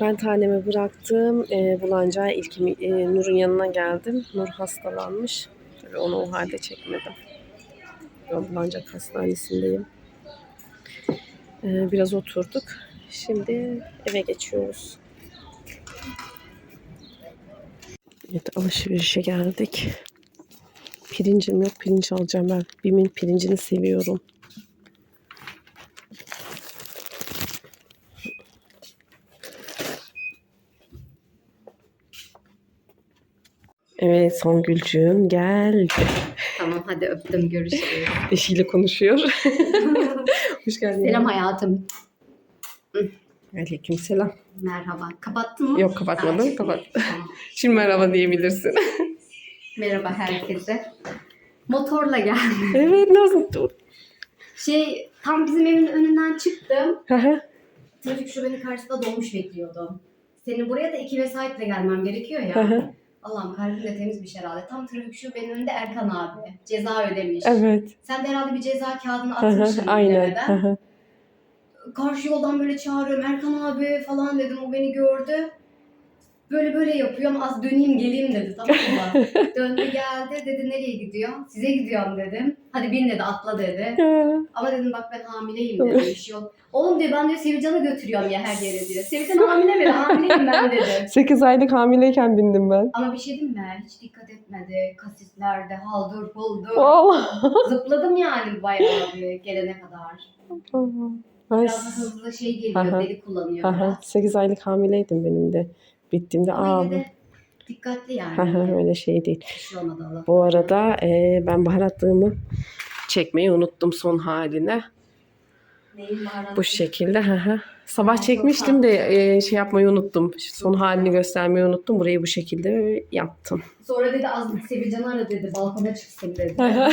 Ben tanemi bıraktım. E, Bulancağa ilk e, Nur'un yanına geldim. Nur hastalanmış. Tabii onu o halde çekmedim. Ben Bulancak Hastanesi'ndeyim. E, biraz oturduk. Şimdi eve geçiyoruz. Evet alışverişe geldik. Pirincim yok. Pirinç alacağım ben. Bim'in pirincini seviyorum. Evet Songülcüğüm geldi. Tamam hadi öptüm görüşürüz. Eşiyle konuşuyor. Hoş geldin. Selam hayatım. Aleyküm selam. Merhaba. Kapattın mı? Yok, kapatmadım, Ha, kapat. Tamam. Şimdi merhaba diyebilirsin. Merhaba herkese. Motorla geldim. evet nasıl? Dur. Şey tam bizim evin önünden çıktım. Trafik şubenin karşısında dolmuş bekliyordum. Senin buraya da iki vesayetle gelmem gerekiyor ya. Hı. Allah'ım kalbim de temizmiş herhalde. Tam trafik şubenin önünde Erkan abi. Ceza ödemiş. evet. Sen de herhalde bir ceza kağıdını atmışsın. Aynen. karşı yoldan böyle çağırıyorum Erkan abi falan dedim o beni gördü. Böyle böyle yapıyorum az döneyim geleyim dedi tamam mı? Döndü geldi dedi nereye gidiyor? Size gidiyorum dedim. Hadi bin dedi atla dedi. Ama dedim bak ben hamileyim dedim bir şey yok. Oğlum diyor ben diyor Sevcan'ı götürüyorum ya her yere diyor. Sevcan hamile mi? Hamileyim ben dedim. 8 aylık hamileyken bindim ben. Ama bir şey diyeyim mi? Hiç dikkat etmedi. Kasislerde haldır huldur. Allah. Zıpladım yani bayağı bir gelene kadar. Biraz hızlı şey geliyor, Aha. deli kullanıyor Aha, biraz. 8 aylık hamileydim benim de. Bittiğimde Ama aa bu. dikkatli yani. Öyle şey değil. Bir şey olmadı Allah. Bu arada e, ben baharatlığımı çekmeyi unuttum son haline. Neyin var? Bu şekilde. hı hı. Sabah çekmiştim de e, şey yapmayı unuttum. Son halini göstermeyi unuttum. Burayı bu şekilde yaptım. Sonra dedi az Sevilcan'ı ara dedi balkona çıksın dedi. Aha.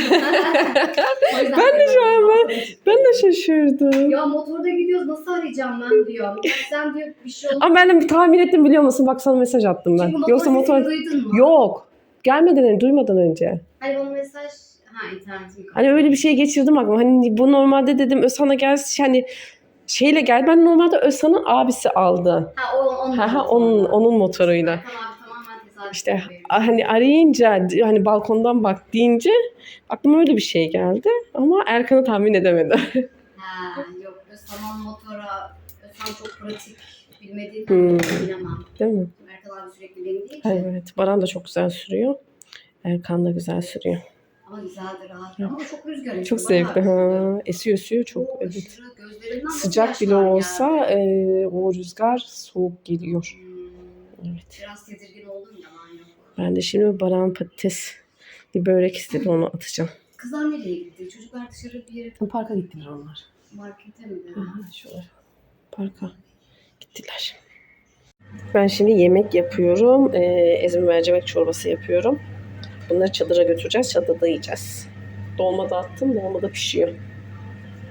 O yüzden Ben de şu an ben-. Ben de şaşırdım. Ya motorda gidiyoruz nasıl arayacağım ben diyor. Sen diyor bir şey oldu. Ama ben de tahmin ettim biliyor musun? Bak sana mesaj attım ben. Çünkü motor Yoksa sesini motor... duydun mu? Yok. Gelmeden önce, duymadan önce. Hani bana mesaj ha internetim kapalı. Hani öyle bir şey geçirdim aklıma. Hani bu normalde dedim Özhan'a gelsin hani şeyle gel. Ben normalde Özhan'ın abisi aldı. Ha o onun. Ha ha onun onun motoruyla. Tamamen tesadüf. İşte hani arayınca hani balkondan bak deyince aklıma öyle bir şey geldi ama Erkan'ı tahmin edemedim. Ha yok Özhan motora Özhan çok pratik bilmediği Hmm. bilemem. Değil mi? Erkan abi sürekli bindiği için. Evet. Baran da çok güzel sürüyor. Erkan da güzel sürüyor. Ama güzeldi rahat. Ama çok rüzgar esiyor. Çok zevkli. Ha. Esiyor esiyor çok. Çok Evet. Sıcak bile olsa e, o rüzgar soğuk geliyor. Hmm, Evet. Biraz tedirgin oldum yalan yok. Ben de şimdi Baran patates bir börek istedi onu atacağım. Kızlar nereye gitti? Çocuklar dışarı bir yere Parka gittiler onlar. markete mi? dedi? Şöyle parka gittiler. Ben şimdi yemek yapıyorum. Ee, ezme mercimek çorbası yapıyorum. Bunları çadıra götüreceğiz. Çadırda yiyeceğiz. Dolma da attım. Dolma da pişiyor. Geldim de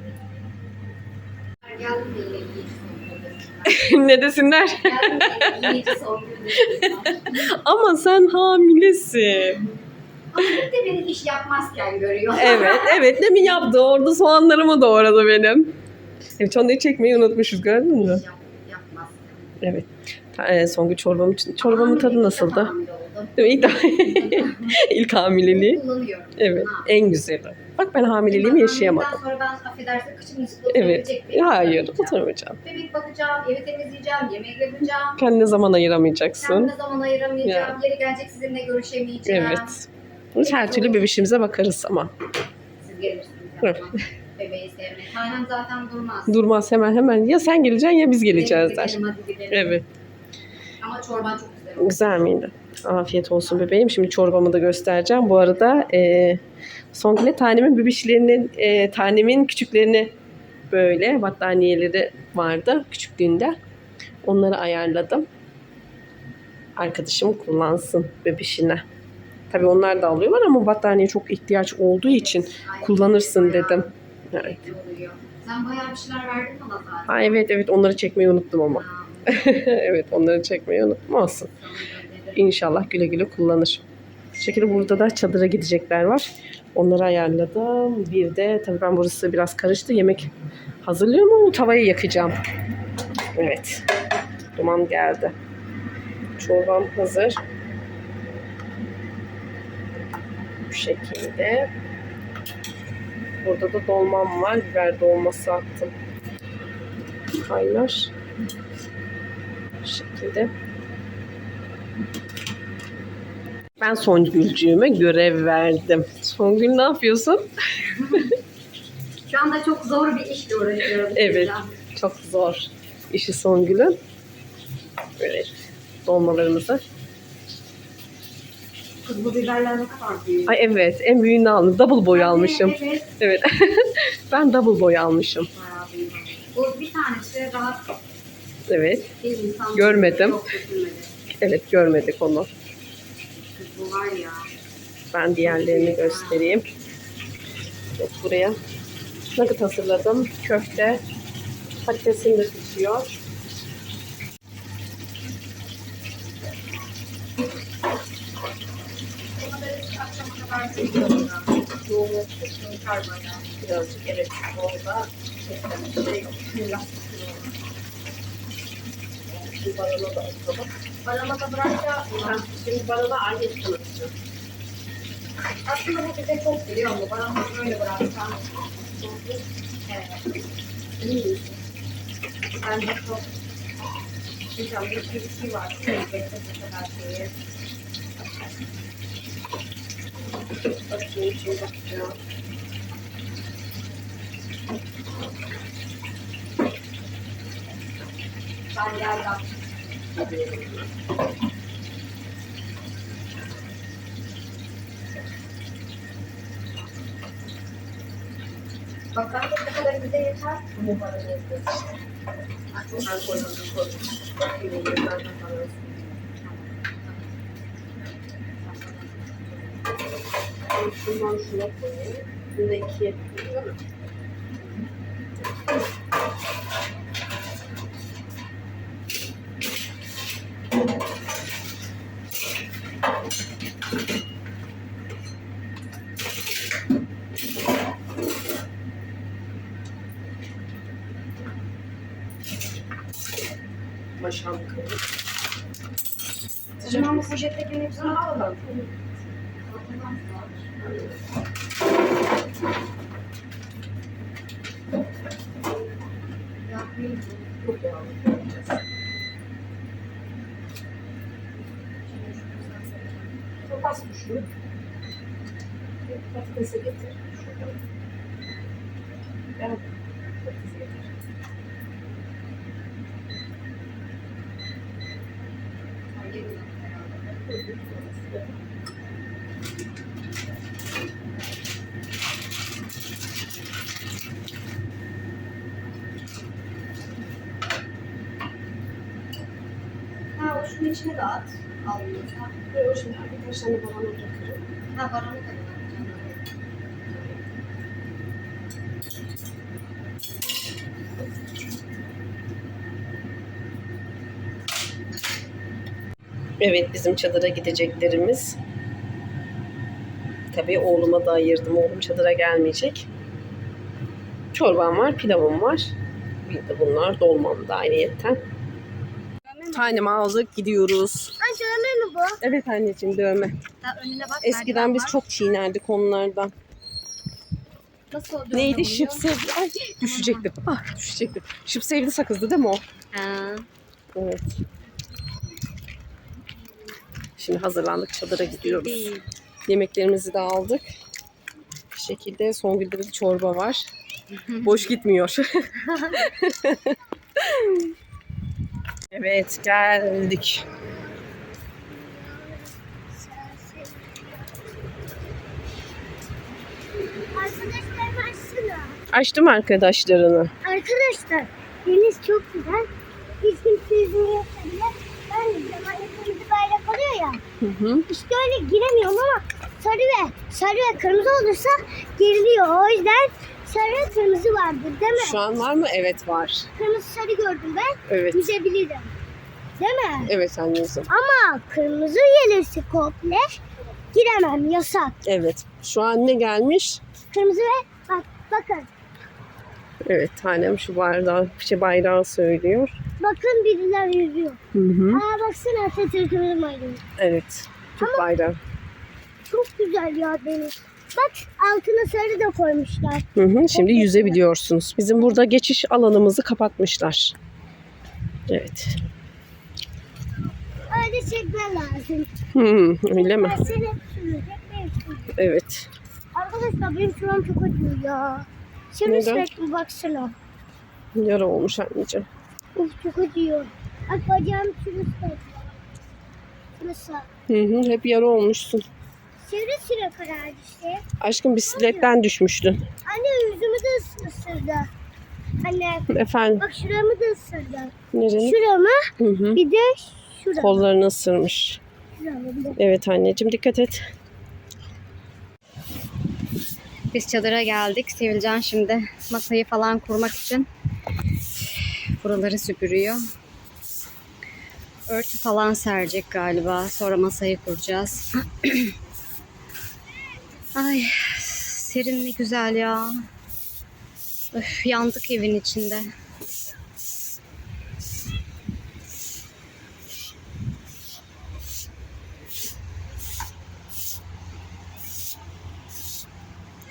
yine iyice son ne desinler? Ama sen hamilesin. Ama de beni iş yapmazken görüyor. Evet, evet. Ne mi yaptı? Orada soğanlarımı doğradı benim. Evet, onları çekmeyi unutmuşuz gördün mü? İş yap, yapmazken. Evet. Ee, Songül çorbamın, çorbamın tadı nasıldı? Değil mi? İlk, ilk hamileliği. Evet, en güzeli. Bak ben hamileliğimi yaşayamadım. Sonra ben affedersin kıçımın üstünde Evet. Hayır, oturamayacağım. Bebek bakacağım, evi temizleyeceğim, yemek yapacağım. Kendine zaman ayıramayacaksın. Kendime zaman ayıramayacağım. Yeri gelecek sizinle görüşemeyeceğim. Evet. Biz her türlü bebişimize bakarız ama. Siz gelirsiniz. Evet. Bebeği sevmeyi. Tanem zaten durmaz. Durmaz hemen hemen. Ya sen geleceksin ya biz geleceğiz der. Evet. Ama çorban çok güzel miydi? Afiyet olsun bebeğim. Şimdi çorbamı da göstereceğim. Bu arada e, Songül'e tanemin bebişlerinin, e, tanemin küçüklerini böyle battaniyeleri vardı küçüklüğünde. Onları ayarladım. Arkadaşım kullansın bebişine. Tabii onlar da alıyorlar ama battaniye çok ihtiyaç olduğu için kullanırsın dedim. Evet. Sen bayağı bir şeyler verdin bana zaten. Ha, evet evet onları çekmeyi unuttum ama. Evet onları çekmeyi unuttum. Olsun. İnşallah güle güle kullanır. Bu şekilde burada da çadıra gidecekler var. Onları ayarladım. Bir de tabii ben burası biraz karıştı. Yemek hazırlıyorum ama tavayı yakacağım. Evet. Tamam geldi. Çorbam hazır. Bu şekilde. Burada da dolmam var. Biber dolması attım. Kaynar. Şekilde. Ben Songülcüğüme görev verdim. Songül ne yapıyorsun? Şu anda çok zor bir işle uğraşıyorum. Evet. Çok zor işi Songül'ün. Böyle dolmalarımızı. Kız bu biberler ne kadar büyük. Ay evet en büyüğünü aldım. Double boy almışım. Evet. Evet. ben double boy almışım. Bayağı büyük. Bu bir tanesi rahat Evet. Görmedim. Evet görmedik onu. Ben diğerlerini göstereyim. Evet, buraya nugget hazırladım. Köfte. Patatesim de pişiyor. Birazcık evet orada şey Şimdi barona da atalım. Barona da bırakacağız. Ha, Şimdi barona aynı tanıtacağım. Aslında bu bize çok geliyor mu? Barona böyle Bakalım ne kadar bize yeter. Bakayım, ben de sana Ben Şundan şuna koyayım. Bunu da ikiye koyayım değil mi? Maşam kırık. O zaman bu poşettekilerin hepsini alalım. Yapmayayım. Çok yağlı. Çok az düşünüp patatese getir. Şuradan. Ben patatese getir. Ha o şunun içine de at. Almıyorsa. Böyle o şimdi tane balona bırakırım. Ha baronu Evet bizim çadıra gideceklerimiz. Tabii oğluma da ayırdım. Oğlum çadıra gelmeyecek. Çorbam var, pilavım var. Bir de bunlar dolmam da ayrıyetten. Tanemi aldık gidiyoruz. Ay dövme mi bu? Evet anneciğim dövme. Önüne bak. Eskiden biz çok çiğnerdik onlardan. Nasıl dövme Neydi? Şıp sevdi. Ay düşecektim. Ah düşecektim. Şıp sevdi sakızdı değil mi o? Ha. Evet. Şimdi hazırlandık çadıra gidiyoruz. Yemeklerimizi de aldık. Bir şekilde Songül'de de çorba var. Boş gitmiyor. evet geldik. Açsana. Açtım arkadaşlarını. Arkadaşlar deniz çok güzel. Hiç kimse yapabilir. Ben de zaman kırmızı bayrak oluyor ya. Hı hı. İşte öyle giremiyorum ama sarı ve sarı ve kırmızı olursa giriliyor. O yüzden sarı ve kırmızı vardır değil mi? Şu an var mı? Evet var. Kırmızı sarı gördüm ben. Evet. Yüzebilirim. Değil mi? Evet anneciğim. Ama kırmızı gelirse komple giremem. Yasak. Evet. Şu an ne gelmiş? Kırmızı ve bak bakın. Evet tanem şu bardağı, şey bayrağı söylüyor. Bakın biriler yüzüyor. Hı hı. Aa baksana Atatürk'ümüz var. Evet. Türk bayrağı. Çok güzel ya deniz. Bak altına sarı da koymuşlar. Hı hı. Şimdi yüzebiliyorsunuz. Bizim burada geçiş alanımızı kapatmışlar. Evet. Öyle çekmen lazım. Hı, öyle mi? Evet. Arkadaşlar benim şuram çok acıyor ya. Şimdi Neden? sürekli baksana. Yara olmuş anneciğim. Uf çok acıyor. Bak bacağım şurası. Şurası. Hı hı. Hep yara olmuşsun. Sivri sıra karardı işte. Aşkım bisikletten düşmüştün. Anne yüzümü de ıs- ısırdı. Anne Efendim. bak şuramı da ısırdı. Nereni? Şuramı Hı hı. bir de şuramı. Kollarını ısırmış. Şuramı. Evet anneciğim dikkat et. Biz çadıra geldik. Sevilcan şimdi masayı falan kurmak için buraları süpürüyor. Örtü falan serecek galiba. Sonra masayı kuracağız. Ay serin ne güzel ya. Öf, yandık evin içinde.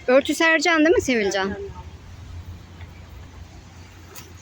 Örtü sereceksin değil mi Sevilcan?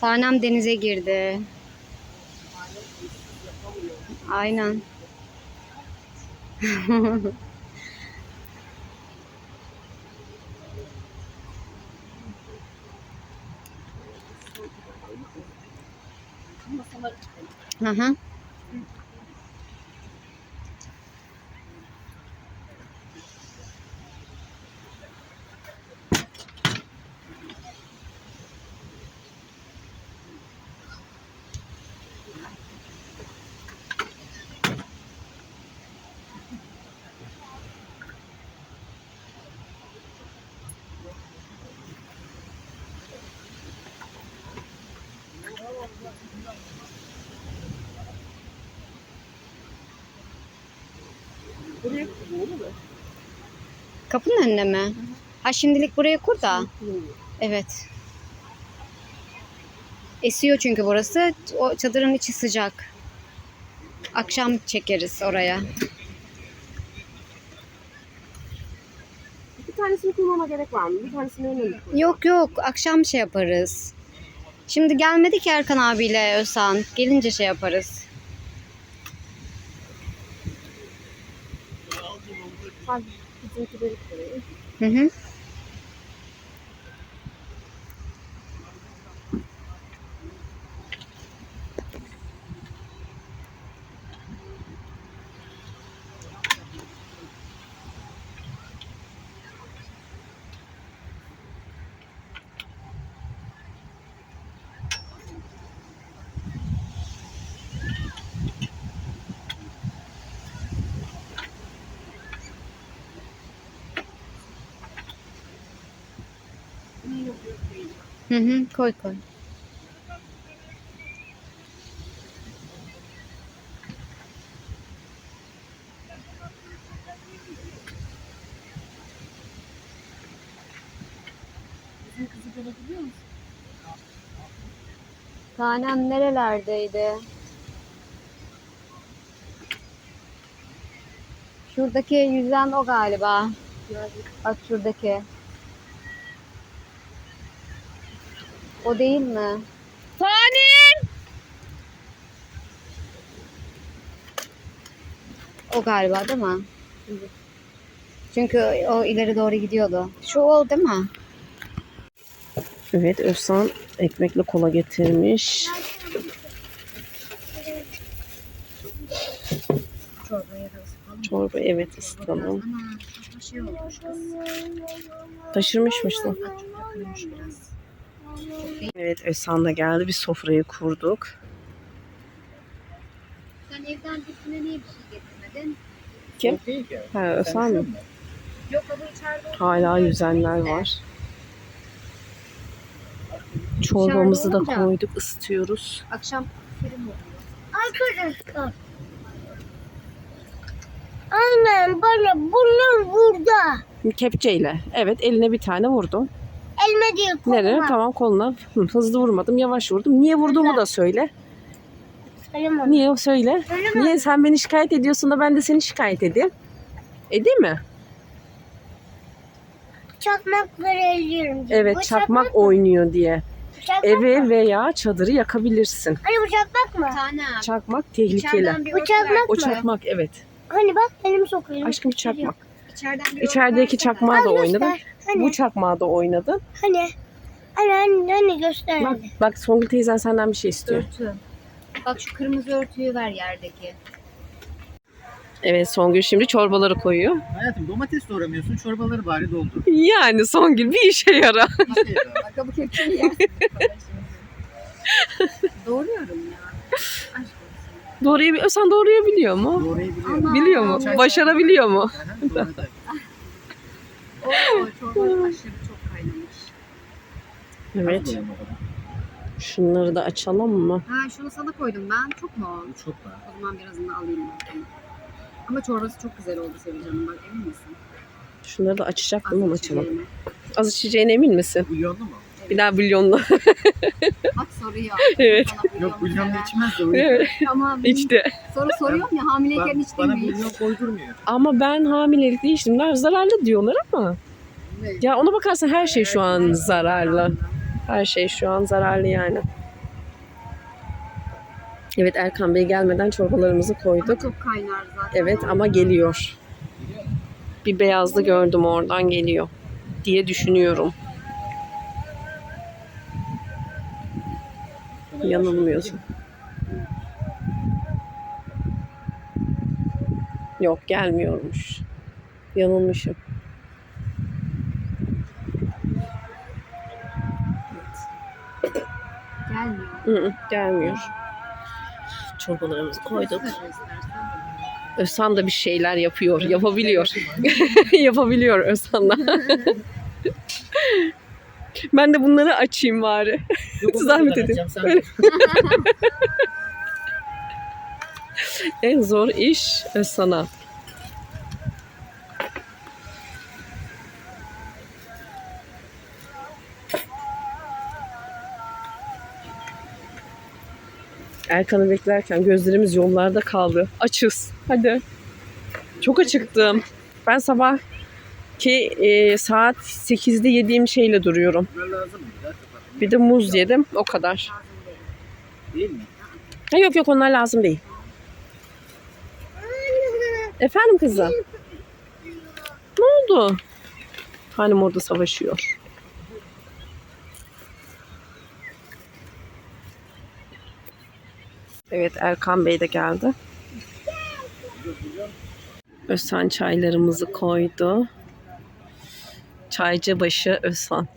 Tanem denize girdi. Aynen. Hı hı. Kapının önüne mi? Ha şimdilik buraya kur da. Evet. Esiyor çünkü burası. O çadırın içi sıcak. Akşam çekeriz oraya. Bir tanesini kurmama gerek var mı? Bir tanesini mi? Yok yok akşam şey yaparız. Şimdi gelmedi ki Erkan abiyle Özhan. Gelince şey yaparız. Hı hı. Hı hı. Koy koy. Tanem nerelerdeydi? Şuradaki yüzden o galiba. Bak şuradaki. O değil mi? Tanem! O galiba değil mi? Çünkü o ileri doğru gidiyordu. Şu o değil mi? Evet Özsan ekmekle kola getirmiş. Da. Çorba evet ısıtalım. Şey. Taşırmışmışsın. Takılmış biraz. Evet Özhan da geldi. Bir sofrayı kurduk. Sen evden dikine niye bir şey getirmedin? Kim? Ha Özhan mı? Yok ama içeride oturuyor. Hala yüzenler var. Çorbamızı da olunca- koyduk, ısıtıyoruz. Akşam film oluyor. Arkadaşlar. Annem bana bunu vurdu. Kepçeyle. Evet eline bir tane vurdum. Elime değil koluma. Nereye? Tamam koluna. Hı, hızlı vurmadım, yavaş vurdum. Niye vurduğumu da söyle. Söyleme. Niye söyle. Söyleme. Niye sen beni şikayet ediyorsun da ben de seni şikayet edeyim? Edeyim mi? Çakmakları elliyorum. diye. Evet Bu çakmak oynuyor diye. Bu çakmak Evi mı? veya çadırı yakabilirsin. Hani bu çakmak mı? Tane. Çakmak tehlikeli. İçeriden bir çakmak. O mı? çakmak evet. Hani bak elimi sokuyorum. Aşkım çakmak. İçeriden bir İçerideki çakmağı da göster. Hani, Bu çakmağı da oynadın. hani, hani, hani, hani göster. Bak, bak Songül teyzen senden bir şey istiyor. Örtü. Bak şu kırmızı örtüyü ver yerdeki. Evet Songül şimdi çorbaları koyuyor. Hayatım domates doğramıyorsun çorbaları bari doldur. Yani Songül bir işe yara. İşte ya. Bak bu kepçeyi yersin. Doğruyorum ya. Aşk Doğrayabiliyor. Sen doğrayabiliyor mu? Doğrayabiliyor. Ama- Biliyor mu? Çay- Başarabiliyor mu? Aha, doğradı. Oo çorba aşırı çok kaynamış. Evet. Şunları da açalım mı? Ha şunu sana koydum ben. Çok mu? Çok var. O zaman birazını alayım ben. Ama çorbası çok güzel oldu Sevilcan'ım bak emin misin? Şunları da açacaktım ama Az açalım. Az içeceğine emin misin? Bulyonlu mu? Bir daha bulyonla. Bak soruyor. Evet. Yok sever. içmez de o yüzden. Evet. Ama İçti. soru soruyorum ya hamileyken içtin Bana mi hiç? bulyon koydurmuyor. Ama ben hamilelikte içtim. Daha zararlı diyorlar ama. Ne? Ya ona bakarsan her şey şu an zararlı. Her şey şu an zararlı yani. Evet Erkan Bey gelmeden çorbalarımızı Ama koyduk. çok kaynar zaten. Evet ama geliyor. Bir beyazlı gördüm oradan geliyor diye düşünüyorum. Yanılmıyorsun. Yok gelmiyormuş. Yanılmışım. Gelmiyor. Hı hı, gelmiyor. Çorbalarımızı koyduk. Özhan da bir şeyler yapıyor. Yapabiliyor. Yapabiliyor Özhan da. ben de bunları açayım bari. Zahmet edin. En zor iş Özhan'a. Erkan'ı beklerken gözlerimiz yollarda kaldı. Açız. Hadi. Çok acıktım. Ben sabah ki e, saat 8'de yediğim şeyle duruyorum. Lazım mı? Bir de muz yedim. O kadar. Değil. Mi? Ha, yok yok onlar lazım değil. Efendim kızım? Ne oldu? Hanım orada savaşıyor. Evet Erkan Bey de geldi. Özhan çaylarımızı koydu. Çaycı başı Özhan.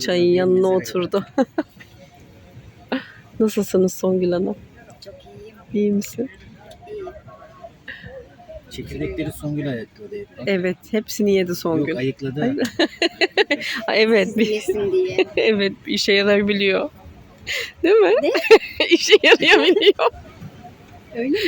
Çayın yanına oturdu. Nasılsınız Songül Hanım? Çok iyiyim. İyi misin? Çekirdekleri Songül ayıkladı evde. Evet, hepsini yedi Songül. Yok ayıkladı. Evet, bir, Yesin diye. evet bir işe yarayabiliyor. Değil mi? Ne? işe yarayabiliyor. Öyle mi?